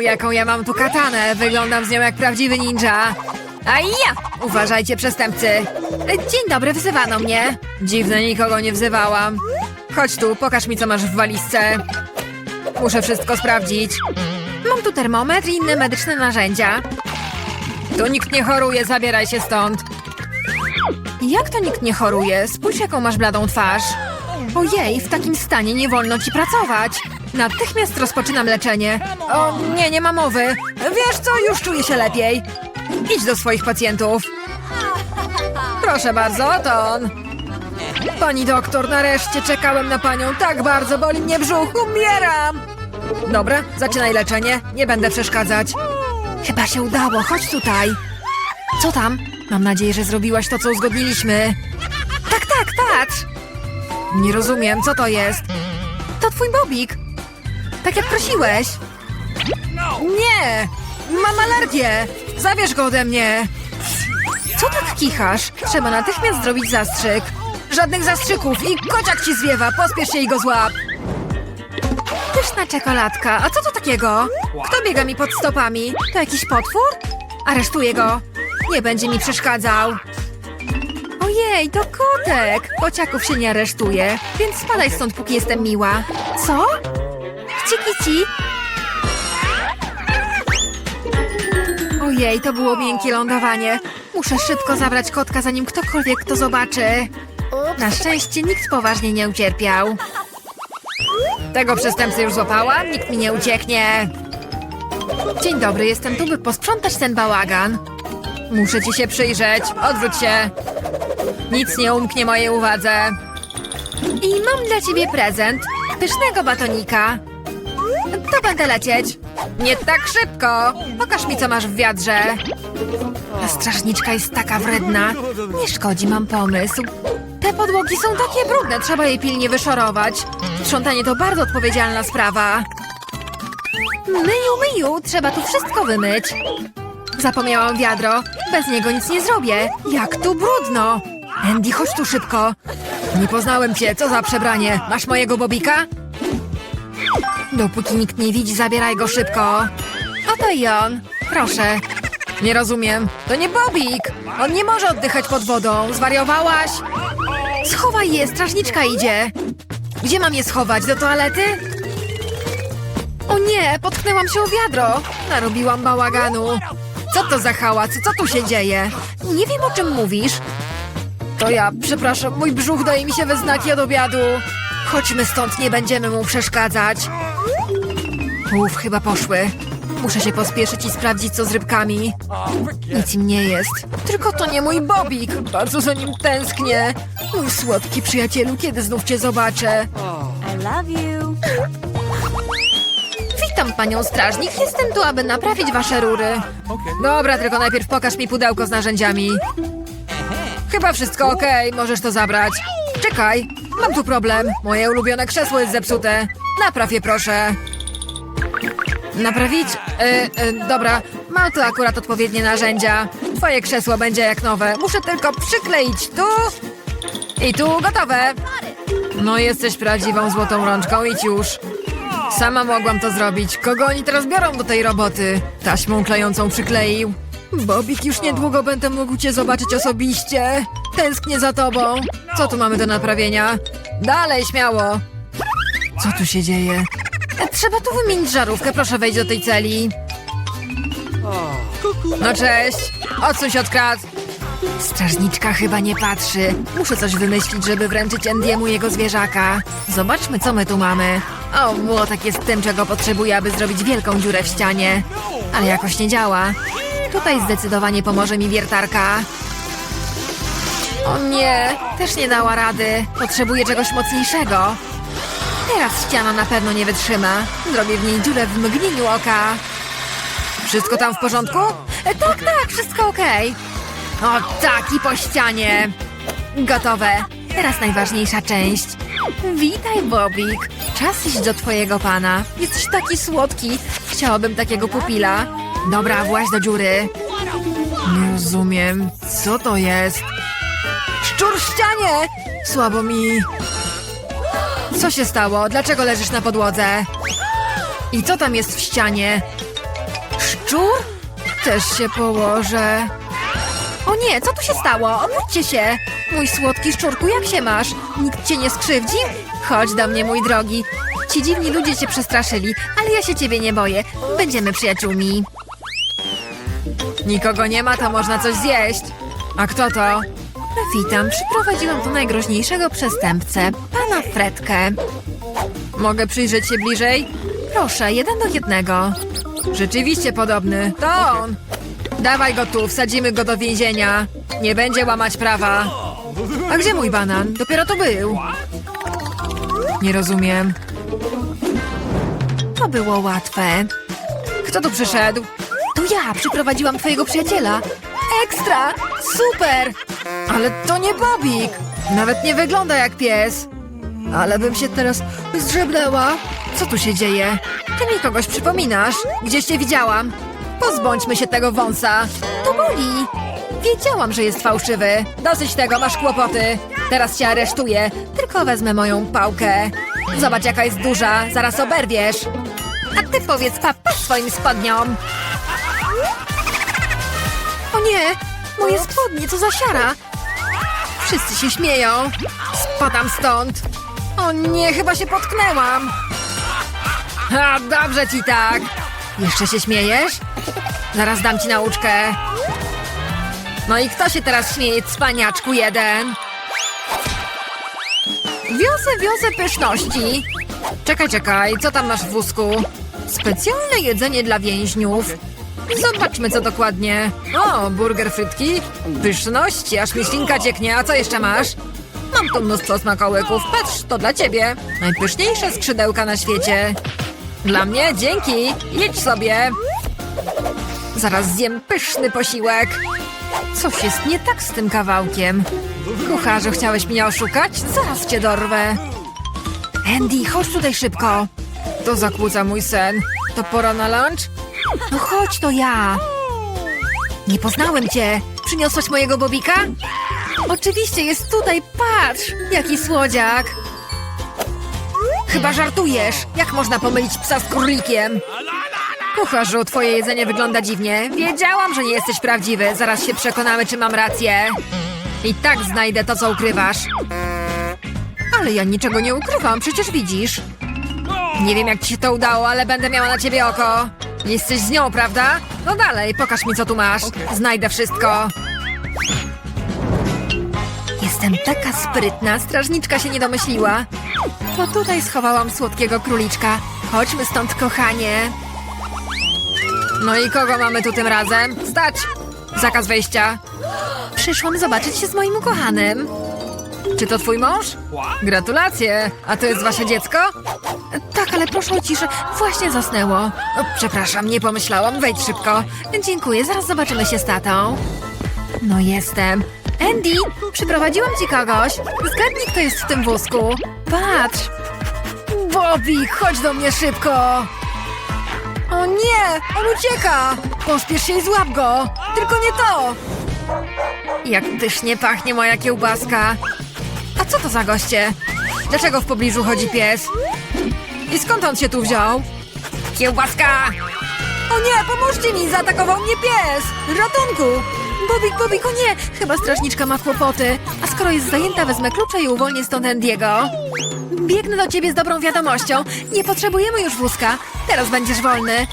Jaką ja mam tu katanę. Wyglądam z nią jak prawdziwy ninja. A ja! Uważajcie, przestępcy. Dzień dobry, wzywano mnie. Dziwne, nikogo nie wzywałam. Chodź tu, pokaż mi, co masz w walizce. Muszę wszystko sprawdzić. Mam tu termometr i inne medyczne narzędzia. Tu nikt nie choruje, zabieraj się stąd. Jak to nikt nie choruje? Spójrz, jaką masz bladą twarz. Ojej, w takim stanie nie wolno ci pracować. Natychmiast rozpoczynam leczenie. O, nie, nie ma mowy. Wiesz co, już czuję się lepiej. Idź do swoich pacjentów. Proszę bardzo, to on. Pani doktor, nareszcie czekałem na panią. Tak bardzo boli mnie brzuch, umieram. Dobra, zaczynaj leczenie. Nie będę przeszkadzać. Chyba się udało, chodź tutaj. Co tam? Mam nadzieję, że zrobiłaś to, co uzgodniliśmy. Tak, tak, patrz. Nie rozumiem, co to jest? To twój Bobik. Tak jak prosiłeś. Nie! Mam alergię! Zabierz go ode mnie! Co tak kichasz? Trzeba natychmiast zrobić zastrzyk. Żadnych zastrzyków i kociak ci zwiewa. Pospiesz się i go złap. Pyszna czekoladka. A co to takiego? Kto biega mi pod stopami? To jakiś potwór? Aresztuję go. Nie będzie mi przeszkadzał. Ojej, to kotek! Kociaków się nie aresztuje, więc spadaj stąd, póki jestem miła. Co? Kici, kici. Ojej, to było miękkie lądowanie. Muszę szybko zabrać kotka, zanim ktokolwiek to zobaczy. Na szczęście nikt poważnie nie ucierpiał. Tego przestępcę już złapałam, nikt mi nie ucieknie. Dzień dobry, jestem tu, by posprzątać ten bałagan. Muszę ci się przyjrzeć. Odwróć się. Nic nie umknie mojej uwadze. I mam dla ciebie prezent. Pysznego batonika. To będę lecieć. Nie tak szybko. Pokaż mi, co masz w wiadrze. Ta strażniczka jest taka wredna. Nie szkodzi, mam pomysł. Te podłogi są takie brudne, trzeba je pilnie wyszorować. Sprzątanie to bardzo odpowiedzialna sprawa. Myju, myju, trzeba tu wszystko wymyć. Zapomniałam wiadro. Bez niego nic nie zrobię. Jak tu brudno. Andy, chodź tu szybko. Nie poznałem cię. Co za przebranie? Masz mojego Bobika? Dopóki nikt nie widzi, zabieraj go szybko. Oto i on. Proszę. Nie rozumiem. To nie Bobik. On nie może oddychać pod wodą. Zwariowałaś? Schowaj je, strażniczka idzie. Gdzie mam je schować? Do toalety? O nie, potknęłam się o wiadro. Narobiłam bałaganu. Co to za hałas? Co tu się dzieje? Nie wiem, o czym mówisz. To ja, przepraszam, mój brzuch daje mi się we znaki od obiadu. Chodźmy stąd, nie będziemy mu przeszkadzać. Uf, chyba poszły. Muszę się pospieszyć i sprawdzić, co z rybkami. Nic im nie jest. Tylko to nie mój Bobik. Bardzo za nim tęsknię. Mój słodki przyjacielu, kiedy znów cię zobaczę? I love you. Witam panią strażnik. Jestem tu, aby naprawić wasze rury. Dobra, tylko najpierw pokaż mi pudełko z narzędziami. Chyba wszystko okej, możesz to zabrać. Czekaj, mam tu problem. Moje ulubione krzesło jest zepsute. Napraw je proszę. Naprawić? E, e, dobra, mam tu akurat odpowiednie narzędzia. Twoje krzesło będzie jak nowe. Muszę tylko przykleić tu i tu gotowe. No jesteś prawdziwą złotą rączką, idź już. Sama mogłam to zrobić. Kogo oni teraz biorą do tej roboty? Taśmą klejącą przykleił. Bobik, już niedługo będę mógł cię zobaczyć osobiście. Tęsknię za tobą. Co tu mamy do naprawienia? Dalej, śmiało. Co tu się dzieje? Trzeba tu wymienić żarówkę. Proszę wejść do tej celi. No cześć. Odsuń się od krat. Strażniczka chyba nie patrzy. Muszę coś wymyślić, żeby wręczyć Andiemu jego zwierzaka. Zobaczmy, co my tu mamy. O, młotek jest tym, czego potrzebuję, aby zrobić wielką dziurę w ścianie. Ale jakoś nie działa. Tutaj zdecydowanie pomoże mi wiertarka. O nie, też nie dała rady. Potrzebuję czegoś mocniejszego. Teraz ściana na pewno nie wytrzyma. Zrobię w niej dziurę w mgnieniu oka. Wszystko tam w porządku? E, tak, tak, wszystko okej. O tak, i po ścianie. Gotowe. Teraz najważniejsza część. Witaj, Bobik. Czas iść do twojego pana. Jesteś taki słodki. Chciałabym takiego pupila. Dobra, właź do dziury. Nie rozumiem. Co to jest? Szczur ścianie! Słabo mi. Co się stało? Dlaczego leżysz na podłodze? I co tam jest w ścianie? szczur? Też się położę. O nie, co tu się stało? Obudźcie się! Mój słodki szczurku, jak się masz? Nikt cię nie skrzywdzi? Chodź do mnie, mój drogi. Ci dziwni ludzie cię przestraszyli, ale ja się ciebie nie boję. Będziemy przyjaciółmi. Nikogo nie ma, to można coś zjeść. A kto to? Witam, przyprowadziłam tu najgroźniejszego przestępcę, pana Fredkę. Mogę przyjrzeć się bliżej? Proszę, jeden do jednego. Rzeczywiście podobny. To on. Dawaj go tu, wsadzimy go do więzienia. Nie będzie łamać prawa. A gdzie mój banan? Dopiero tu był. Nie rozumiem. To było łatwe. Kto tu przyszedł? To ja, przyprowadziłam twojego przyjaciela. Ekstra! Super! Ale to nie Bobik! Nawet nie wygląda jak pies. Ale bym się teraz zdrzebnęła. Co tu się dzieje? Ty mi kogoś przypominasz. Gdzieś cię widziałam. Pozbądźmy się tego wąsa. To boli. Wiedziałam, że jest fałszywy. Dosyć tego, masz kłopoty. Teraz cię aresztuję. Tylko wezmę moją pałkę. Zobacz, jaka jest duża. Zaraz oberwiesz. A ty powiedz papa swoim spodniom. O nie! Moje spodnie, co za siara! Wszyscy się śmieją. Spadam stąd. O nie, chyba się potknęłam. A, dobrze ci tak. Jeszcze się śmiejesz? Zaraz dam ci nauczkę. No i kto się teraz śmieje, cwaniaczku jeden? Wiozę, wiozę pyszności. Czekaj, czekaj, co tam masz w wózku? Specjalne jedzenie dla więźniów. Zobaczmy, co dokładnie. O, burger frytki? Pyszności, aż mi ślinka cieknie. A co jeszcze masz? Mam tu mnóstwo smakołyków. Patrz, to dla ciebie. Najpyszniejsze skrzydełka na świecie. Dla mnie? Dzięki. Jedź sobie. Zaraz zjem pyszny posiłek. Coś jest nie tak z tym kawałkiem. Kucharzu, chciałeś mnie oszukać? Zaraz cię dorwę. Andy, chodź tutaj szybko. To zakłóca mój sen. To pora na lunch? No chodź, to ja. Nie poznałem cię. Przyniosłaś mojego Bobika? Oczywiście, jest tutaj. Patrz, jaki słodziak. Chyba żartujesz. Jak można pomylić psa z królikiem? Kucharzu, twoje jedzenie wygląda dziwnie. Wiedziałam, że nie jesteś prawdziwy. Zaraz się przekonamy, czy mam rację. I tak znajdę to, co ukrywasz. Ale ja niczego nie ukrywam, przecież widzisz. Nie wiem, jak ci się to udało, ale będę miała na ciebie oko. Jesteś z nią, prawda? No dalej, pokaż mi, co tu masz. Znajdę wszystko. Jestem taka sprytna, strażniczka się nie domyśliła. To tutaj schowałam słodkiego króliczka. Chodźmy stąd, kochanie. No i kogo mamy tu tym razem? Stać! Zakaz wejścia. Przyszłam zobaczyć się z moim ukochanym. Czy to twój mąż? Gratulacje! A to jest wasze dziecko? Ale proszę o ciszę. Właśnie zasnęło. O, przepraszam, nie pomyślałam. Wejdź szybko. Dziękuję, zaraz zobaczymy się z tatą. No jestem. Andy, przyprowadziłam ci kogoś. Zgadnij, kto jest w tym wózku. Patrz. Bobby, chodź do mnie szybko. O nie, on ucieka. Pośpiesz się i złap go. Tylko nie to. Jak pysznie pachnie moja kiełbaska. A co to za goście? Dlaczego w pobliżu chodzi pies? I skąd on się tu wziął? Kiełbaska! O nie, pomóżcie mi! Zaatakował mnie pies! Ratunku! Bobik, Bobik, o nie! Chyba strażniczka ma kłopoty. A skoro jest zajęta, wezmę klucze i uwolnię stąd Andiego. Biegnę do ciebie z dobrą wiadomością. Nie potrzebujemy już wózka. Teraz będziesz wolny.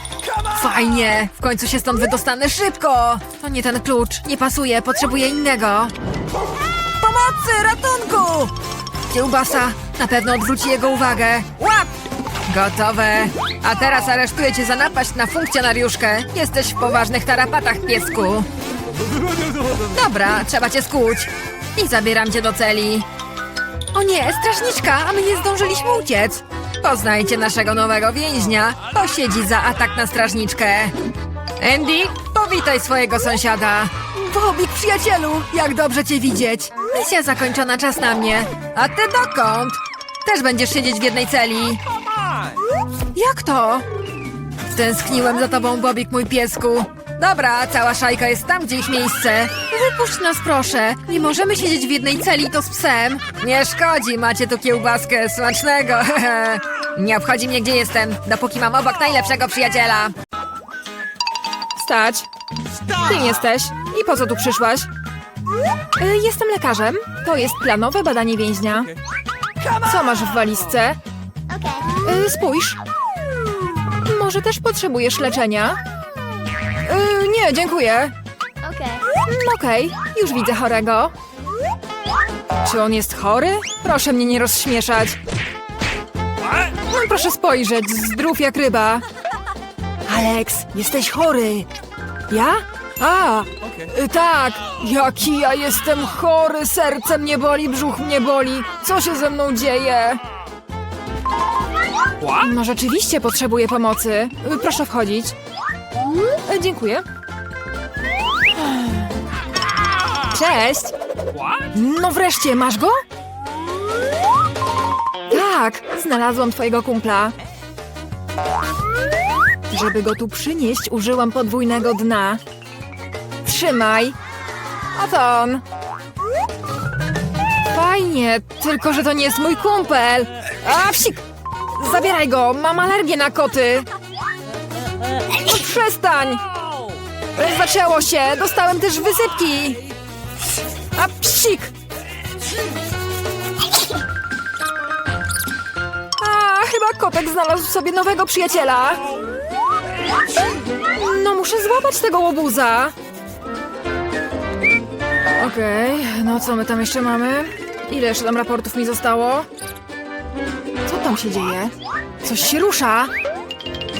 Fajnie! W końcu się stąd wydostanę szybko! To nie ten klucz. Nie pasuje. Potrzebuję innego. Pomocy! Ratunku! Kiełbasa na pewno odwróci jego uwagę. Łap! Gotowe. A teraz aresztuję cię za napaść na funkcjonariuszkę. Jesteś w poważnych tarapatach, piesku. Dobra, trzeba cię skuć. I zabieram cię do celi. O nie, strażniczka, a my nie zdążyliśmy uciec. Poznajcie naszego nowego więźnia. Posiedzi za atak na strażniczkę. Andy, powitaj swojego sąsiada. Bobik, przyjacielu, jak dobrze cię widzieć. Misja zakończona, czas na mnie. A ty dokąd? Też będziesz siedzieć w jednej celi. Jak to? Tęskniłem za tobą, Bobik, mój piesku. Dobra, cała szajka jest tam, gdzie ich miejsce. Wypuść nas, proszę. Nie możemy siedzieć w jednej celi, to z psem. Nie szkodzi, macie tu kiełbaskę smacznego. Nie obchodzi mnie, gdzie jestem, dopóki mam obok najlepszego przyjaciela. Stać. Kim jesteś? I po co tu przyszłaś? Y, Jestem lekarzem. To jest planowe badanie więźnia. Co masz w walizce? Y, Spójrz. Może też potrzebujesz leczenia? Y, Nie, dziękuję. Okay. Mm, Okej, już widzę chorego. Czy on jest chory? Proszę mnie nie rozśmieszać. No, proszę spojrzeć, zdrów jak ryba. Alex, jesteś chory. Ja? A, y, tak. Jaki ja jestem chory, serce mnie boli, brzuch mnie boli. Co się ze mną dzieje? No rzeczywiście potrzebuję pomocy. Proszę wchodzić. Y, Dziękuję. Cześć! No wreszcie, masz go? Tak, znalazłam twojego kumpla. Żeby go tu przynieść, użyłam podwójnego dna. Trzymaj. Oto on. Fajnie, tylko że to nie jest mój kumpel. A, psik! Zabieraj go, mam alergię na koty. No przestań! Zaczęło się, dostałem też wysypki. A psik! A, chyba kotek znalazł sobie nowego przyjaciela. No, muszę złapać tego łobuza. Okej, no co my tam jeszcze mamy? Ile jeszcze tam raportów mi zostało? Tam się dzieje? Coś się rusza.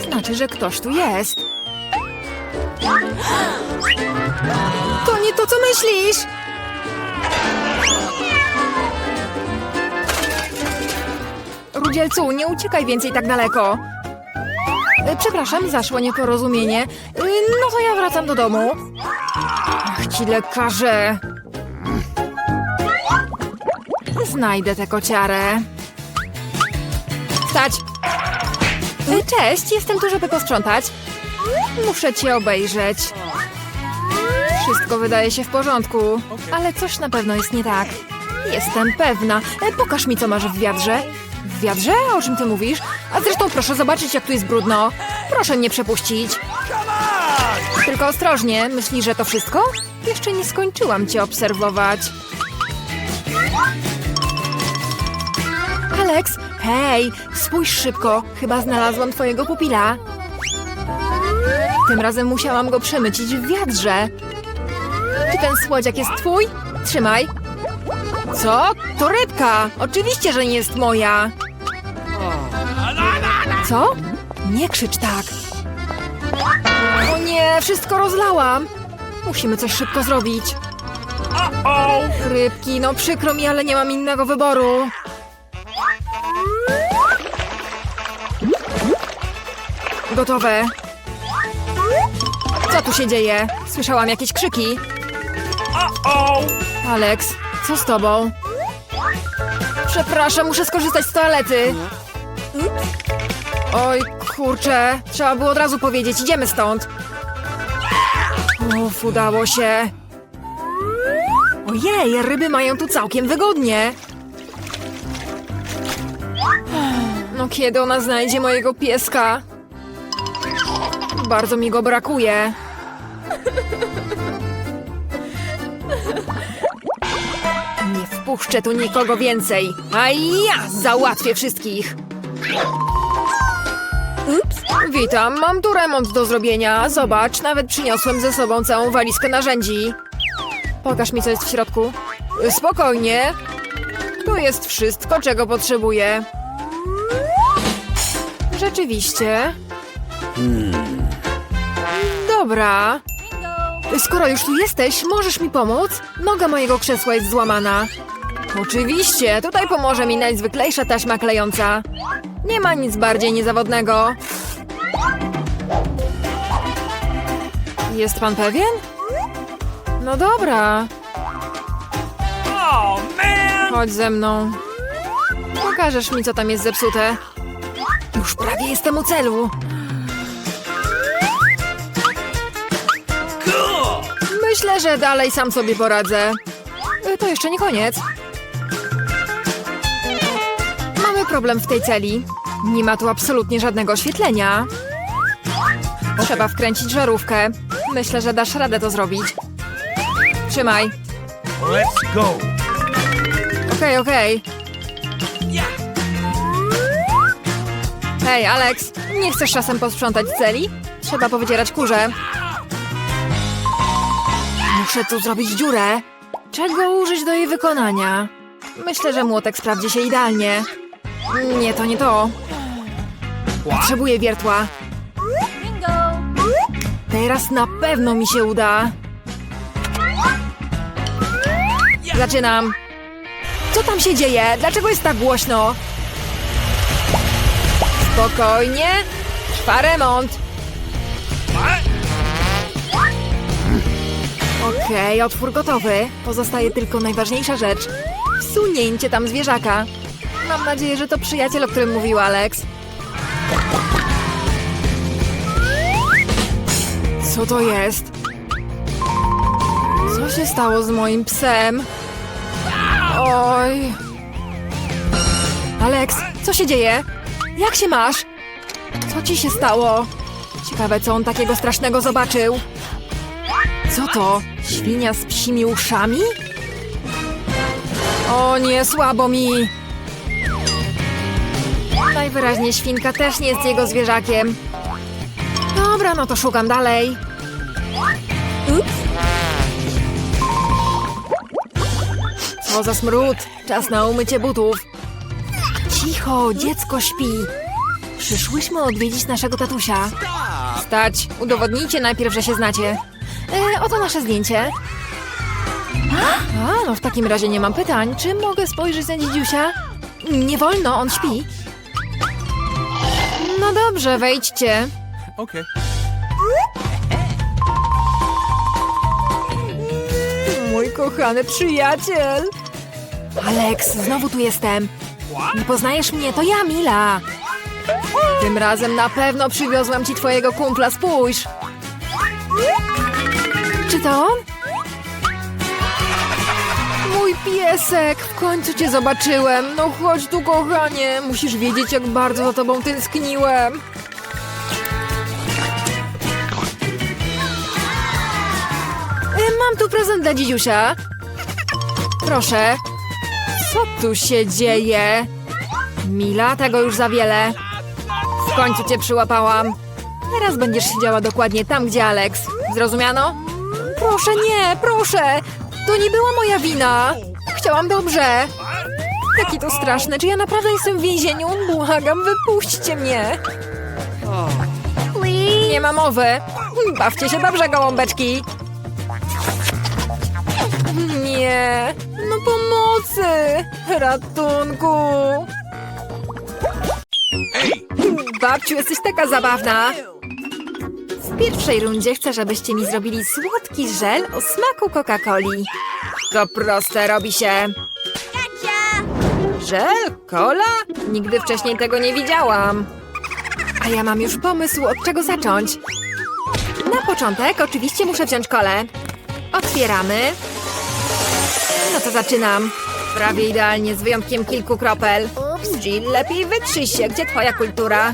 Znaczy, że ktoś tu jest. To nie to, co myślisz! Rudzielcu, nie uciekaj więcej tak daleko. E, Przepraszam, zaszło nieporozumienie. E, No to ja wracam do domu. Ach, ci lekarze. Znajdę tę kociarę. Cześć, jestem tu, żeby posprzątać. Muszę cię obejrzeć. Wszystko wydaje się w porządku, ale coś na pewno jest nie tak. Jestem pewna. E, Pokaż mi, co masz w wiadrze. W wiadrze? O czym ty mówisz? A zresztą proszę zobaczyć, jak tu jest brudno. Proszę mnie przepuścić. Tylko ostrożnie. Myślisz, że to wszystko? Jeszcze nie skończyłam cię obserwować. Alex, hej, spójrz szybko. Chyba znalazłam twojego pupila. Tym razem musiałam go przemycić w wiadrze. Czy ten słodziak jest twój? Trzymaj. Co? To rybka! Oczywiście, że nie jest moja. Co? Nie krzycz tak. O nie, wszystko rozlałam. Musimy coś szybko zrobić. Rybki, no przykro mi, ale nie mam innego wyboru. Gotowe. Co tu się dzieje? Słyszałam jakieś krzyki. Alex, co z tobą? Przepraszam, muszę skorzystać z toalety. Oj, kurczę, trzeba było od razu powiedzieć, idziemy stąd. Uf, udało się. Ojej, ryby mają tu całkiem wygodnie. No kiedy ona znajdzie mojego pieska? Bardzo mi go brakuje. Nie wpuszczę tu nikogo więcej, a ja załatwię wszystkich. Ups. Witam, mam tu remont do zrobienia. Zobacz, nawet przyniosłem ze sobą całą walizkę narzędzi. Pokaż mi, co jest w środku. Spokojnie. Tu jest wszystko, czego potrzebuję. Rzeczywiście. Dobra. Skoro już tu jesteś, możesz mi pomóc? Noga mojego krzesła jest złamana. Oczywiście, tutaj pomoże mi najzwyklejsza taśma klejąca. Nie ma nic bardziej niezawodnego. Jest pan pewien? No dobra. Chodź ze mną. Pokażesz mi, co tam jest zepsute. Już prawie jestem u celu. Myślę, że dalej sam sobie poradzę. Y, To jeszcze nie koniec. Mamy problem w tej celi. Nie ma tu absolutnie żadnego oświetlenia. Trzeba wkręcić żarówkę. Myślę, że dasz radę to zrobić. Trzymaj. Let's go. Okej, okej. Hej, Alex, nie chcesz czasem posprzątać celi? Trzeba powycierać kurze. Muszę tu zrobić dziurę. Czego użyć do jej wykonania? Myślę, że młotek sprawdzi się idealnie. Nie, to nie to. Potrzebuję wiertła. Teraz na pewno mi się uda. Zaczynam. Co tam się dzieje? Dlaczego jest tak głośno? Spokojnie. Trwa remont. Okej, otwór gotowy. Pozostaje tylko najważniejsza rzecz. Wsunięcie tam zwierzaka. Mam nadzieję, że to przyjaciel, o którym mówił Alex. Co to jest? Co się stało z moim psem? Oj. Alex, co się dzieje? Jak się masz? Co ci się stało? Ciekawe, co on takiego strasznego zobaczył. Co to? Świnia z psimi uszami? O nie, słabo mi. Najwyraźniej świnka też nie jest jego zwierzakiem. Dobra, no to szukam dalej. Ups. Co za smród. Czas na umycie butów. Cicho, dziecko śpi. Przyszłyśmy odwiedzić naszego tatusia. Stać, udowodnijcie najpierw, że się znacie. E, oto nasze zdjęcie. A, no w takim razie nie mam pytań. Czy mogę spojrzeć na dziedziusia? Nie wolno, on śpi. No dobrze, wejdźcie. Okay. Mój kochany przyjaciel! Alex, znowu tu jestem. Nie poznajesz mnie, to ja, Mila. Tym razem na pewno przywiozłam ci twojego kumpla, spójrz. To? Mój piesek, w końcu cię zobaczyłem. No chodź tu, kochanie. Musisz wiedzieć, jak bardzo za tobą tęskniłem. E, Mam tu prezent dla dzidziusia. Proszę. Co tu się dzieje? Mila, tego już za wiele. W końcu cię przyłapałam. Teraz będziesz siedziała dokładnie tam, gdzie Alex. Zrozumiano? Proszę, nie, proszę. To nie była moja wina. Chciałam dobrze. Jaki to straszne. Czy ja naprawdę jestem w więzieniu? Błagam, wypuśćcie mnie. Nie ma mowy. Bawcie się dobrze, gołąbeczki. Nie. No pomocy. Ratunku. Babciu, jesteś taka zabawna. W pierwszej rundzie chcę, żebyście mi zrobili słodki żel o smaku Coca-Coli. To proste robi się. Żel? Cola? Nigdy wcześniej tego nie widziałam. A ja mam już pomysł, od czego zacząć. Na początek oczywiście muszę wziąć kolę. Otwieramy. No to zaczynam. Prawie idealnie, z wyjątkiem kilku kropel. Ups, Jill, lepiej wytrzyj się. Gdzie twoja kultura?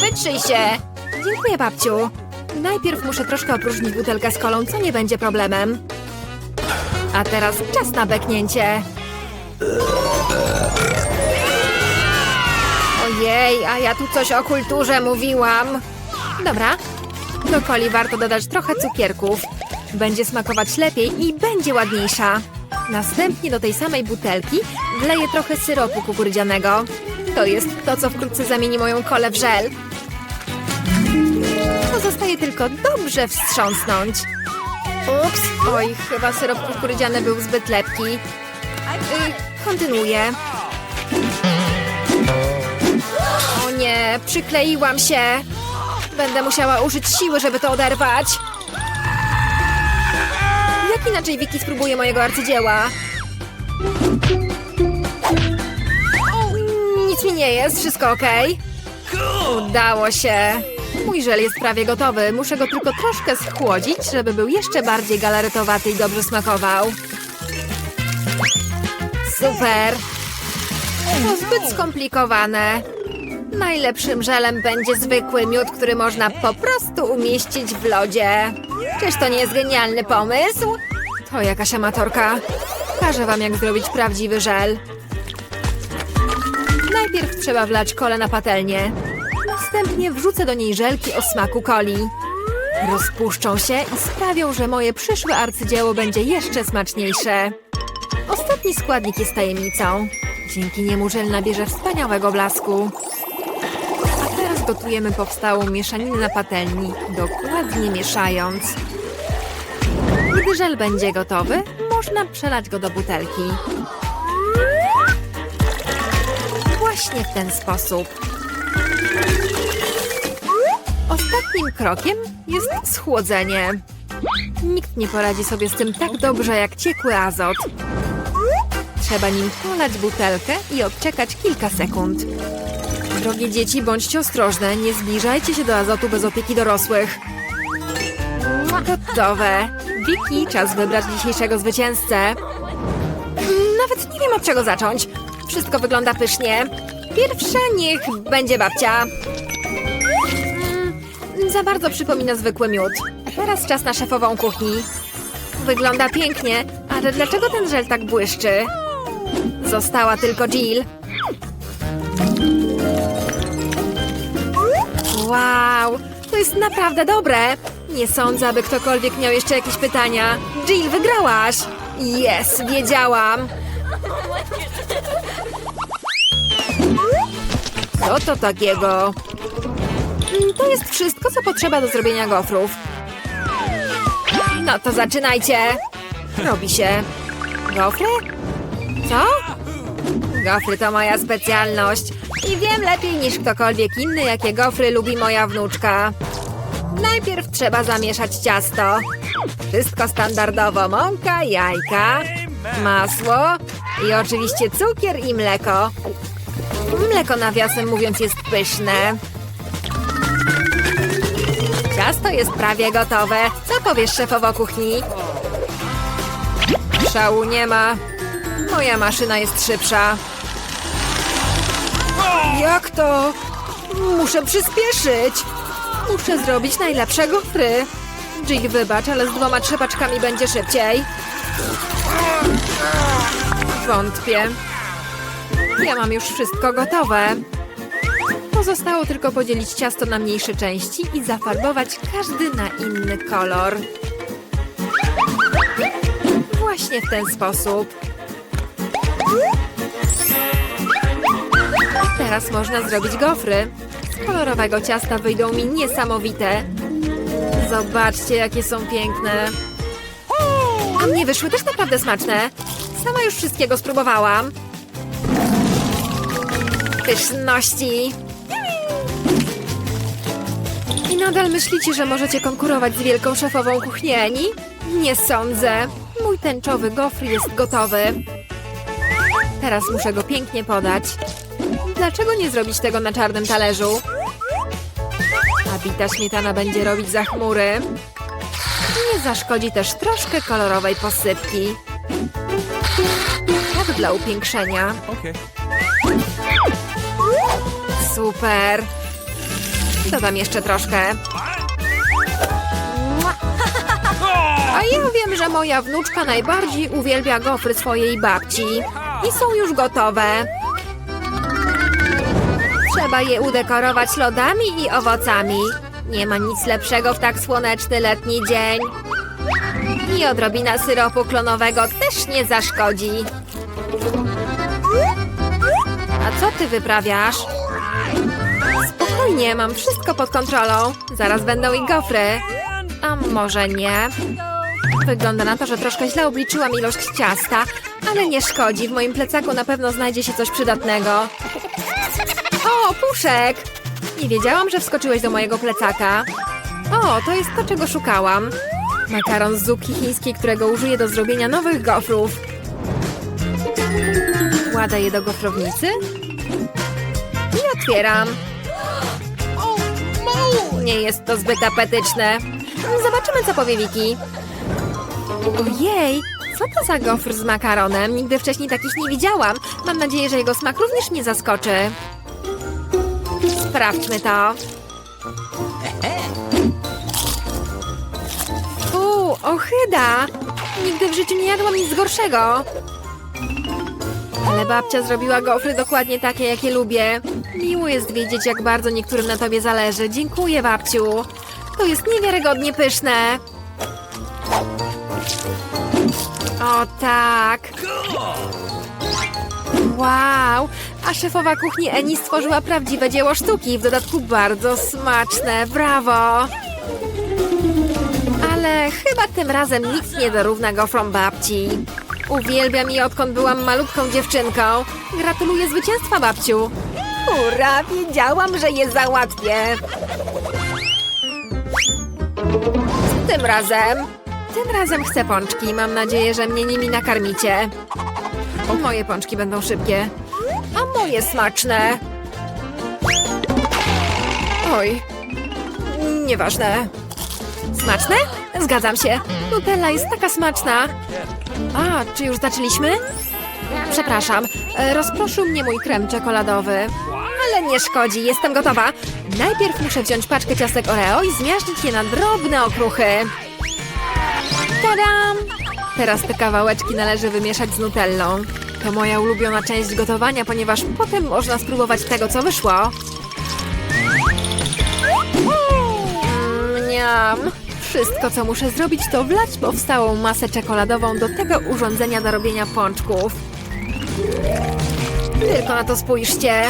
Wytrzyj się. Dziękuję, babciu. Najpierw muszę troszkę opróżnić butelkę z kolą, co nie będzie problemem. A teraz czas na beknięcie. Ojej, a ja tu coś o kulturze mówiłam. Dobra, do coli warto dodać trochę cukierków. Będzie smakować lepiej i będzie ładniejsza. Następnie do tej samej butelki wleję trochę syropu kukurydzianego. To jest to, co wkrótce zamieni moją kolę w żel. Pozostaje tylko dobrze wstrząsnąć. Ups, oj, chyba syrop kukurydziany był zbyt lepki. Y, kontynuuję. O nie, przykleiłam się. Będę musiała użyć siły, żeby to oderwać. Jak inaczej Wiki spróbuje mojego arcydzieła? Nic mi nie jest, wszystko ok. Udało się. Mój żel jest prawie gotowy. Muszę go tylko troszkę schłodzić, żeby był jeszcze bardziej galaretowaty i dobrze smakował. Super. To zbyt skomplikowane. Najlepszym żelem będzie zwykły miód, który można po prostu umieścić w lodzie. Czyż to nie jest genialny pomysł? To jakaś amatorka. Pokażę wam, jak zrobić prawdziwy żel. Najpierw trzeba wlać kole na patelnię. Następnie wrzucę do niej żelki o smaku coli. Rozpuszczą się i sprawią, że moje przyszłe arcydzieło będzie jeszcze smaczniejsze. Ostatni składnik jest tajemnicą. Dzięki niemu żel nabierze wspaniałego blasku. A teraz gotujemy powstałą mieszaninę na patelni, dokładnie mieszając. Gdy żel będzie gotowy, można przelać go do butelki. Właśnie w ten sposób. Ostatnim krokiem jest schłodzenie. Nikt nie poradzi sobie z tym tak dobrze jak ciekły azot. Trzeba nim polać butelkę i odczekać kilka sekund. Drogie dzieci, bądźcie ostrożne, nie zbliżajcie się do azotu bez opieki dorosłych. Gotowe. Wiki, czas wybrać dzisiejszego zwycięzcę. Nawet nie wiem od czego zacząć. Wszystko wygląda pysznie. Pierwsza niech będzie babcia. Za bardzo przypomina zwykły miód. Teraz czas na szefową kuchni. Wygląda pięknie, ale dlaczego ten żel tak błyszczy? Została tylko Jill. Wow, to jest naprawdę dobre. Nie sądzę, aby ktokolwiek miał jeszcze jakieś pytania. Jill, wygrałaś! Yes, wiedziałam. Co to takiego? Mm, To jest wszystko, co potrzeba do zrobienia gofrów. No to zaczynajcie. Robi się. Gofry? Co? Gofry to moja specjalność. I wiem lepiej niż ktokolwiek inny, jakie gofry lubi moja wnuczka. Najpierw trzeba zamieszać ciasto. Wszystko standardowo. Mąka, jajka, masło i oczywiście cukier i mleko. Mleko nawiasem mówiąc jest pyszne. Ciasto jest prawie gotowe. Co powiesz szefowo kuchni? Szału nie ma. Moja maszyna jest szybsza. Jak to? Muszę przyspieszyć. Muszę zrobić najlepsze gofry. Jig, wybacz, ale z dwoma trzepaczkami będzie szybciej. Wątpię. Ja mam już wszystko gotowe. Pozostało tylko podzielić ciasto na mniejsze części i zafarbować każdy na inny kolor. Właśnie w ten sposób. Teraz można zrobić gofry. Z kolorowego ciasta wyjdą mi niesamowite. Zobaczcie, jakie są piękne. A mnie wyszły też naprawdę smaczne. Sama już wszystkiego spróbowałam. Pyszności. I nadal myślicie, że możecie konkurować z wielką szefową kuchnieni? Nie sądzę. Mój tęczowy gofr jest gotowy. Teraz muszę go pięknie podać. Dlaczego nie zrobić tego na czarnym talerzu? A bita śmietana będzie robić za chmury. Nie zaszkodzi też troszkę kolorowej posypki. Tak dla upiększenia. Okay. Super. Dodam jeszcze troszkę. A ja wiem, że moja wnuczka najbardziej uwielbia gofry swojej babci. I są już gotowe. Trzeba je udekorować lodami i owocami. Nie ma nic lepszego w tak słoneczny letni dzień. I odrobina syropu klonowego też nie zaszkodzi. A co ty wyprawiasz? Spokojnie, mam wszystko pod kontrolą. Zaraz będą i gofry. A może nie? Wygląda na to, że troszkę źle obliczyłam ilość ciasta, ale nie szkodzi. W moim plecaku na pewno znajdzie się coś przydatnego. O, puszek! Nie wiedziałam, że wskoczyłeś do mojego plecaka. O, to jest to, czego szukałam. Makaron z zupki chińskiej, którego użyję do zrobienia nowych gofrów. Kładę je do gofrownicy i otwieram. Nie jest to zbyt apetyczne. Zobaczymy, co powie Wiki. Ojej, co to za gofr z makaronem? Nigdy wcześniej takich nie widziałam. Mam nadzieję, że jego smak również mnie zaskoczy. Sprawdźmy to. Uuu, ochyda! Nigdy w życiu nie jadłam nic gorszego. Ale babcia zrobiła gofry dokładnie takie, jakie lubię. Miło jest wiedzieć, jak bardzo niektórym na tobie zależy. Dziękuję, babciu. To jest niewiarygodnie pyszne. O tak. Wow! A szefowa kuchni Eni stworzyła prawdziwe dzieło sztuki, w dodatku bardzo smaczne. Brawo! Ale chyba tym razem nikt nie dorówna gofrom babci. Uwielbiam je odkąd byłam malutką dziewczynką. Gratuluję zwycięstwa, babciu. Ura, wiedziałam, że je załatwię. Tym razem. Tym razem chcę pączki. Mam nadzieję, że mnie nimi nakarmicie. Moje pączki będą szybkie. A moje smaczne. Oj. Nieważne. Smaczne? Zgadzam się. Nutella jest taka smaczna. A, czy już zaczęliśmy? Przepraszam, e, rozproszył mnie mój krem czekoladowy. Ale nie szkodzi, jestem gotowa. Najpierw muszę wziąć paczkę ciastek Oreo i zmiażdżyć je na drobne okruchy. Tadam! Teraz te kawałeczki należy wymieszać z nutellą. To moja ulubiona część gotowania, ponieważ potem można spróbować tego, co wyszło. Mniam. Wszystko, co muszę zrobić, to wlać powstałą masę czekoladową do tego urządzenia do robienia pączków. Tylko na to spójrzcie.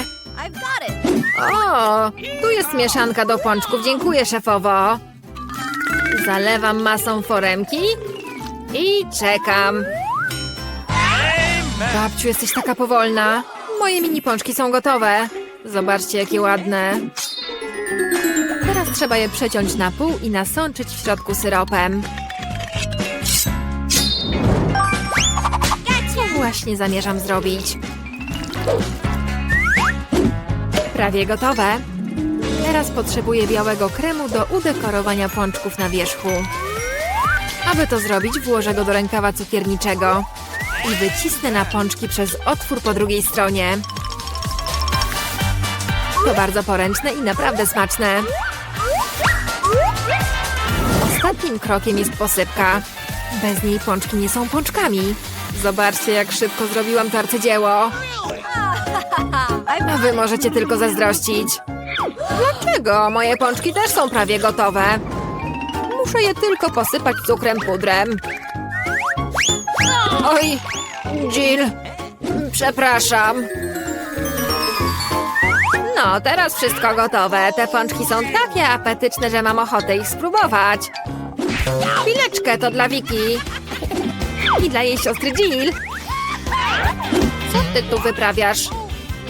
O, tu jest mieszanka do pączków. Dziękuję, szefowo. Zalewam masą foremki i czekam. Babciu, jesteś taka powolna. Moje mini pączki są gotowe. Zobaczcie, jakie ładne. Teraz trzeba je przeciąć na pół i nasączyć w środku syropem. Właśnie zamierzam zrobić? Prawie gotowe. Teraz potrzebuję białego kremu do udekorowania pączków na wierzchu. Aby to zrobić, włożę go do rękawa cukierniczego i wycisnę na pączki przez otwór po drugiej stronie. To bardzo poręczne i naprawdę smaczne. Ostatnim krokiem jest posypka. Bez niej pączki nie są pączkami. Zobaczcie, jak szybko zrobiłam to arcydzieło. A wy możecie tylko zazdrościć. Dlaczego? Moje pączki też są prawie gotowe. Muszę je tylko posypać cukrem pudrem. Oj, Jill, przepraszam. No, teraz wszystko gotowe. Te pączki są takie apetyczne, że mam ochotę ich spróbować. Chwileczkę, to dla Wiki. I dla jej siostry Jill. Co ty tu wyprawiasz?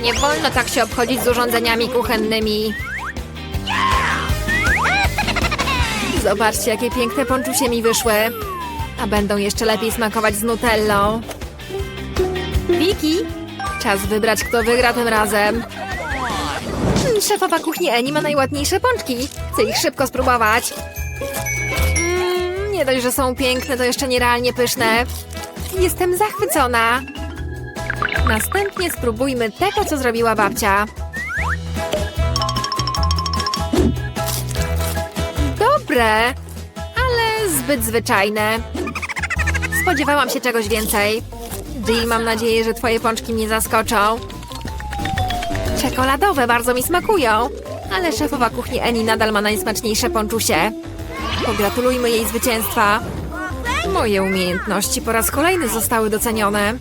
Nie wolno tak się obchodzić z urządzeniami kuchennymi. Zobaczcie, jakie piękne pączusie mi wyszły. A będą jeszcze lepiej smakować z nutellą. Wiki, czas wybrać, kto wygra tym razem. Szefowa kuchni Eni ma najładniejsze pączki. Chcę ich szybko spróbować. Dość, że są piękne, to jeszcze nierealnie pyszne. Jestem zachwycona. Następnie spróbujmy tego, co zrobiła babcia. Dobre, ale zbyt zwyczajne. Spodziewałam się czegoś więcej. Jill, mam nadzieję, że twoje pączki mnie zaskoczą. Czekoladowe bardzo mi smakują, ale szefowa kuchni Eni nadal ma najsmaczniejsze pączusie. Pogratulujmy jej zwycięstwa. Moje umiejętności po raz kolejny zostały docenione.